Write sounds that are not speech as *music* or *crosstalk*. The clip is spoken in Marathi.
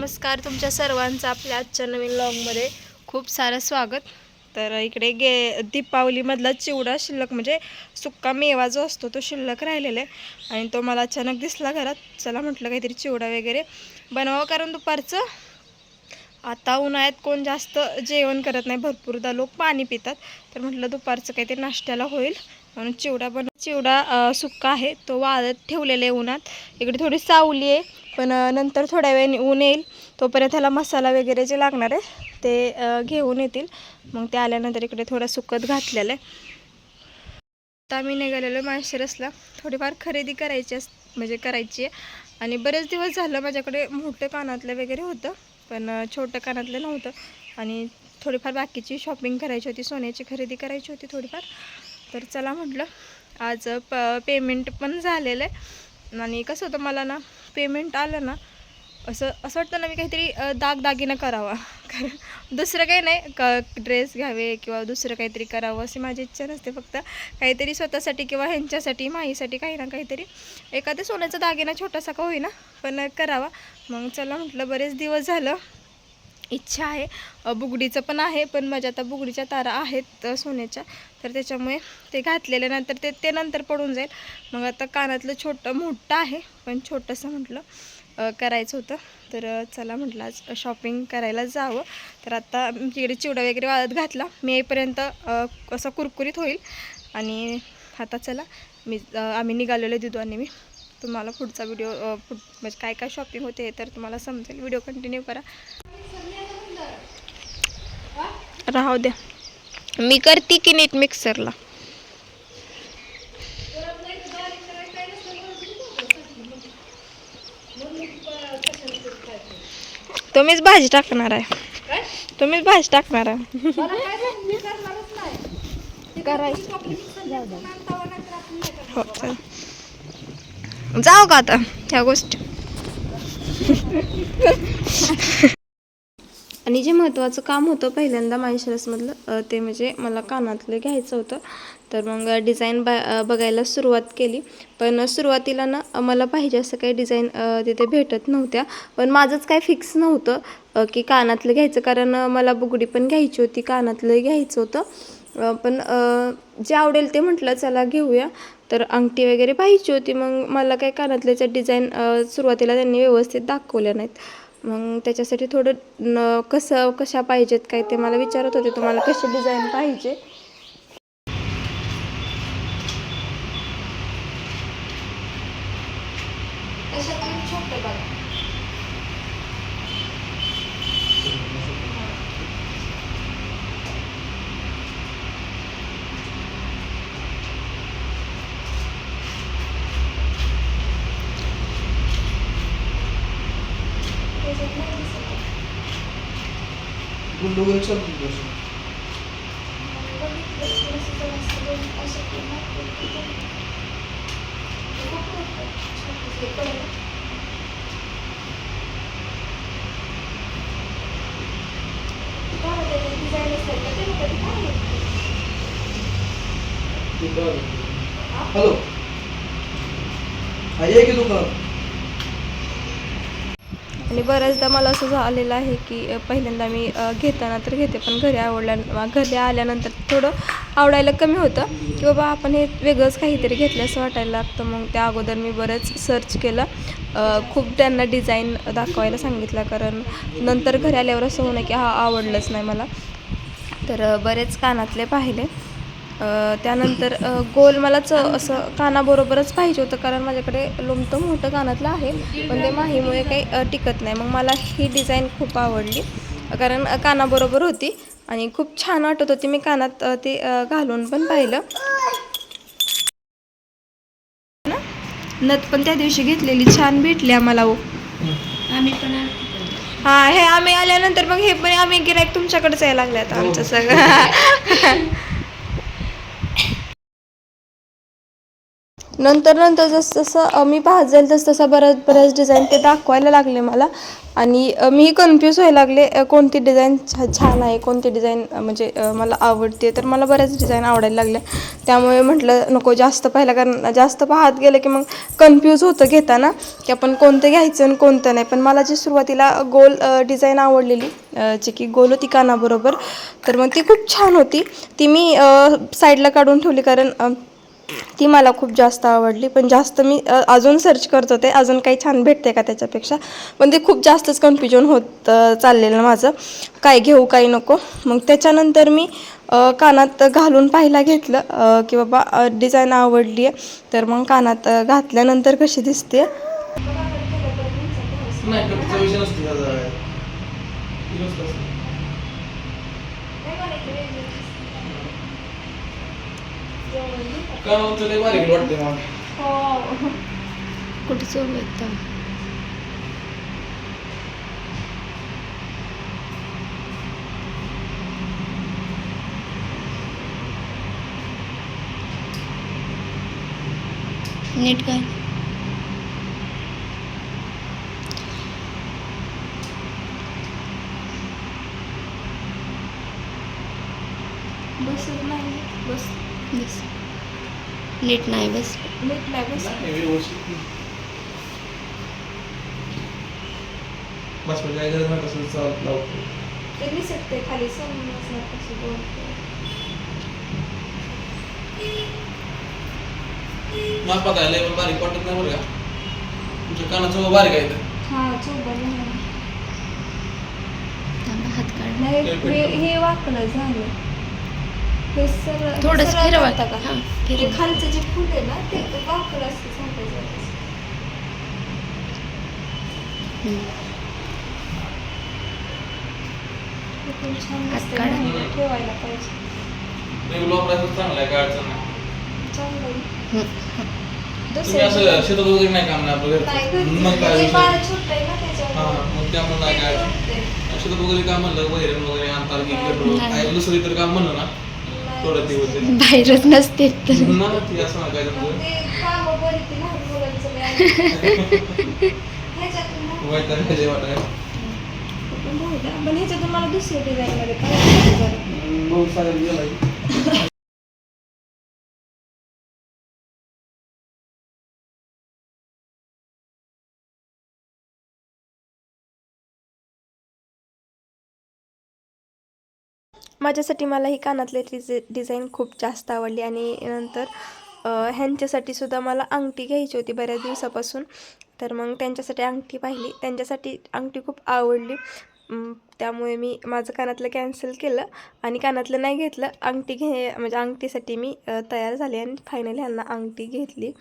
नमस्कार तुमच्या सर्वांचं आपल्या आजच्या नवीन लॉगमध्ये खूप सारं स्वागत. तर इकडे गे दीपावलीमधला चिवडा शिल्लक म्हणजे सुक्का मेवा जो असतो तो शिल्लक राहिलेला आहे. आणि तो मला अचानक दिसला घरात. चला म्हटलं काहीतरी चिवडा वगैरे बनवावं कारण दुपारचं. आता उन्हाळ्यात कोण जास्त जेवण करत नाही भरपूरदा लोक पाणी पितात. तर म्हटलं दुपारचं काहीतरी नाश्त्याला होईल. म्हणून चिवडा बन चिवडा सुक्का आहे. तो वाळत ठेवलेला आहे उन्हात. इकडे थोडी सावली आहे पण नंतर थोड्या वेळाने ऊन येईल. तोपर्यंत ह्याला मसाला वगैरे जे लागणार आहे ते घेऊन येतील. मग ते आल्यानंतर इकडे थोडं सुकत घातलेलं आहे. आता मी निघालेलो माळशिरसला. थोडीफार खरेदी करायची अस म्हणजे करायची आहे. आणि बरेच दिवस झालं माझ्याकडे मोठं कानातलं वगैरे होतं पण छोटं कानातलं नव्हतं. आणि थोडीफार बाकीची शॉपिंग करायची होती सोन्याची खरेदी करायची होती थोडीफार. तर चला म्हटलं आज प पेमेंट पण झालेलं आहे. आणि कसं होतं मला ना पेमेंट आलं ना असं असं वाटतं ना मी काहीतरी दागदागिना करावा. कारण दुसरं काही नाही क ड्रेस घ्यावे किंवा दुसरं काहीतरी करावं अशी माझी इच्छा नसते. फक्त काहीतरी स्वतःसाठी किंवा ह्यांच्यासाठी माहीसाठी काही ना काहीतरी एखाद्या सोन्याचा दागिना छोटासा का होईना पण करावा. मग चला म्हटलं बरेच दिवस झालं. इच्छा आहे. बुगडीचं पण आहे पण माझ्या आता बुगडीच्या तारा आहेत सोन्याच्या. तर त्याच्यामुळे ते घातलेल्यानंतर ते ते नंतर पडून जाईल. मग आता कानातलं छोटं मोठं आहे पण छोटंसं म्हटलं करायचं होतं. तर चला म्हटलं आज शॉपिंग करायला जावं. तर आता इकडे चिवडा वगैरे वाळत घातला. मी असं असा कुरकुरीत होईल. आणि आता चला मी आम्ही निघालेलो दिदू आणि मी. तुम्हाला पुढचा व्हिडिओ पुढ म्हणजे काय काय शॉपिंग होते तर तुम्हाला समजेल. व्हिडिओ कंटिन्यू करा. राहू द्या. मी करते की नीट मिक्सरला तुम्हीच भाजी टाकणार आहे. तुम्हीच भाजी टाकणार आहे. हो चल. जाऊ का आता ह्या गोष्टी? *laughs* आणि जे महत्त्वाचं काम होतं पहिल्यांदा माळशिरसमधलं ते म्हणजे मला कानातलं घ्यायचं होतं. तर मग डिझाईन ब बघायला सुरुवात केली. पण सुरुवातीला ना मला पाहिजे असं काही डिझाईन तिथे भेटत नव्हत्या. पण माझंच काही फिक्स नव्हतं की कानातलं घ्यायचं. कारण मला बुगडी पण घ्यायची होती कानातलं घ्यायचं होतं. पण जे आवडेल ते म्हटलं चला घेऊया. तर अंगठी वगैरे पाहिजे होती. मग मला काही कानातल्याच्या डिझाईन सुरुवातीला त्यांनी व्यवस्थित दाखवल्या नाहीत. मग त्याच्यासाठी थोडं न कसं कशा पाहिजेत काय ते मला विचारत होते. तुम्हाला कशी डिझाईन पाहिजे? गुंडोगल समजून बस हॅलो हा ये की दुकान आणि बऱ्याचदा मला असं झालेलं आहे की पहिल्यांदा मी घेताना तर घेते पण घरी आवडल्या घरी आल्यानंतर थोडं आवडायला कमी होतं की बाबा आपण हे वेगळंच काहीतरी घेतलं असं वाटायला लागतं. मग त्या अगोदर मी बरंच सर्च केलं. खूप त्यांना डिझाईन दाखवायला सांगितलं कारण नंतर घरी आल्यावर असं होणं की हा आवडलंच नाही मला. तर बरेच कानातले पाहिले. त्यानंतर गोल मला च असं कानाबरोबरच पाहिजे होतं कारण माझ्याकडे लोमतं मोठं कानातलं आहे. पण ते माहीमुळे काही टिकत नाही. मग मला ही डिझाईन खूप आवडली कारण कानाबरोबर होती आणि खूप छान वाटत होती मी कानात ते घालून पण पाहिलं? नथ पण त्या दिवशी घेतलेली. छान भेटली आम्हाला हो. आम्ही पण हा हे आम्ही आल्यानंतर मग हे पण आम्ही गिरायक तुमच्याकडेच यायला लागले आता आमचं सगळं. *laughs* नंतर नंतर जसं जसं मी पाहत जाईल तसं तसं बऱ्याच बऱ्याच डिझाईन ते दाखवायला लागले मला. आणि मी कन्फ्यूज व्हायला लागले कोणती डिझाईन छा छान आहे कोणती डिझाईन म्हणजे मला आवडते. तर मला बऱ्याच डिझाईन आवडायला लागल्या. त्यामुळे म्हटलं नको जास्त पाहिलं कारण जास्त पाहत गेलं की मग कन्फ्यूज होतं घेताना की आपण कोणतं घ्यायचं आणि कोणतं नाही. पण मला जी सुरुवातीला गोल डिझाईन आवडलेली जी की गोल होती कानाबरोबर तर मग ती खूप छान होती. ती मी साईडला काढून ठेवली कारण ती मला खूप जास्त आवडली. पण जास्त मी अजून सर्च करत होते. अजून काही छान भेटते का त्याच्यापेक्षा? पण ते खूप जास्तच कन्फ्युजन होत चाललेलं माझं. काय घेऊ काय नको. मग त्याच्यानंतर मी कानात घालून पाहायला घेतलं की बाबा डिझाईन आवडली आहे तर मग कानात घातल्यानंतर कशी दिसते नाही कटचा विषय नसतो त्याचा ती नसतं असं. का मग तुला बारीक वाटते मग. हो. कुठे नीट काय बसत नाही बस. बस. नीट नाही बस. नीट नाही बस. नाही, बस म्हणजे काय गरज नाही तसं चालत लावतो. ते दिसत ते खाली समजणार कसं बोलते मला पता आहे पण बारीक वाटत नाही बरं का? तुमच्या कानाचं बारीक आहे इथं. हा चोबन थांबा हात काढ. नाही हे हे वाकडं झालं. हे सरळ थोडंसं सरळ फिरवा. जातं का हां, फिरवा. खालचं जे फुल आहे ना ते वाकडं असतं सांगायचं हम्म. हे पण छान हात दिसतंय काढा. ना, ठेवायला पाहिजे रेग्युलर वापरायचं चांगलं आहे काय अडचण नाही चांगलं आहे. हम्म. तुम्ही असं शेतात वगैरे नाही काम नाही आपलं नाही घरचं. घरचं. मग काय ते विषय? बाळ छोटं आहे ना हा त्याच्यामुळे मग त्यामुळे नाही काय अडचण. ते शेतात वगैरे काम म्हणलं वैरण वगैरे आणतात की नाही. दुसरं इतर काम म्हणलं ना. थोडं बाहेरच नसते तर. ते असं लय पण ह्याच्यातून मला दुसरी डिझाईन मध्ये पाहिजे जरा. बहुत सारे गेला माझ्यासाठी मला ही कानातले डिझे डिझाईन खूप जास्त आवडली आणि नंतर ह्यांच्यासाठी सुद्धा मला अंगठी घ्यायची होती बऱ्याच दिवसापासून. तर मग त्यांच्यासाठी अंगठी पाहिली. त्यांच्यासाठी अंगठी खूप आवडली. त्यामुळे मी माझं कानातलं कॅन्सल केलं आणि कानातलं नाही घेतलं. अंगठी घे म्हणजे अंगठीसाठी मी तयार झाले आणि फायनली ह्यांना अंगठी घेतली.